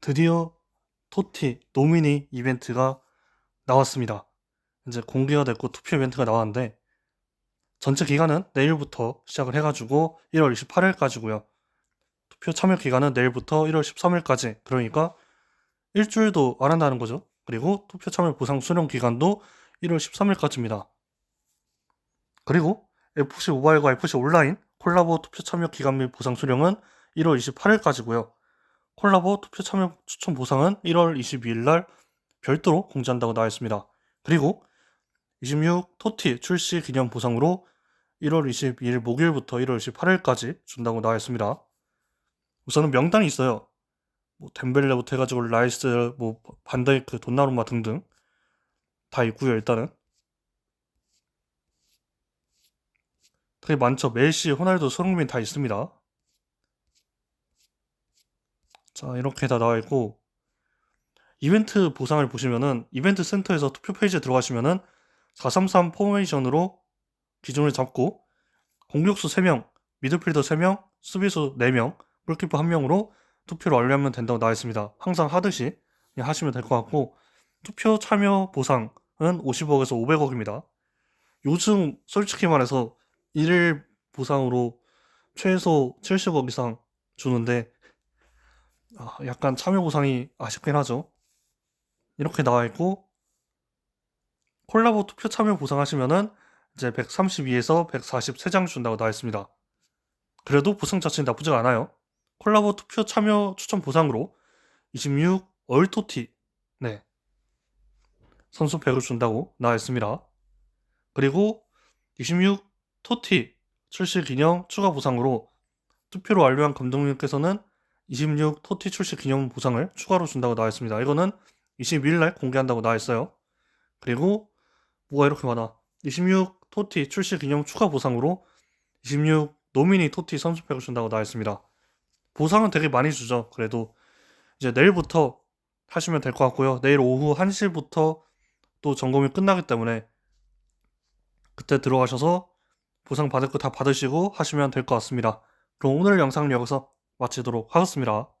드디어 토티 노미니 이벤트가 나왔습니다. 이제 공개가 됐고 투표 이벤트가 나왔는데 전체 기간은 내일부터 시작을 해가지고 1월 28일까지고요. 투표 참여 기간은 내일부터 1월 13일까지. 그러니까 일주일도 안 한다는 거죠. 그리고 투표 참여 보상 수령 기간도 1월 13일까지입니다. 그리고 FC 모바일과 FC 온라인 콜라보 투표 참여 기간 및 보상 수령은 1월 28일까지고요. 콜라보 투표 참여 추천 보상은 1월 22일 날 별도로 공지한다고 나와 있습니다. 그리고 26 토티 출시 기념 보상으로 1월 22일 목요일부터 1월 28일까지 준다고 나와 있습니다. 우선은 명단이 있어요. 뭐 덴벨레부터 해가지고 라이스, 뭐 반다이크, 돈나루마 등등 다 있고요. 일단은 되게 많죠. 메시, 호날두, 손흥민 다 있습니다. 자 이렇게 다 나와 있고 이벤트 보상을 보시면은 이벤트 센터에서 투표 페이지에 들어가시면은 433 포메이션으로 기준을 잡고 공격수 3명, 미드필더 3명, 수비수 4명, 골키퍼 1명으로 투표를 완료하면 된다고 나와 있습니다. 항상 하듯이 하시면 될 것 같고 투표 참여 보상은 50억에서 500억입니다. 요즘 솔직히 말해서 일일 보상으로 최소 70억 이상 주는데 아, 약간 참여 보상이 아쉽긴 하죠. 이렇게 나와 있고 콜라보 투표 참여 보상하시면은 이제 132에서 143장 준다고 나와 있습니다. 그래도 보상 자체는 나쁘지가 않아요. 콜라보 투표 참여 추천 보상으로 26 얼토티 네 선수 100을 준다고 나와 있습니다. 그리고 26 토티 출시 기념 추가 보상으로 투표를 완료한 감독님께서는 26 토티 출시 기념 보상을 추가로 준다고 나와 있습니다. 이거는 22일 날 공개한다고 나와 있어요. 그리고 뭐가 이렇게 많아? 26 토티 출시 기념 추가 보상으로 26 노미니 토티 선수팩을 준다고 나와 있습니다. 보상은 되게 많이 주죠. 그래도 이제 내일부터 하시면 될 것 같고요. 내일 오후 1시부터 또 점검이 끝나기 때문에 그때 들어가셔서 보상 받을 거 다 받으시고 하시면 될 것 같습니다. 그럼 오늘 영상은 여기서 마치도록 하겠습니다.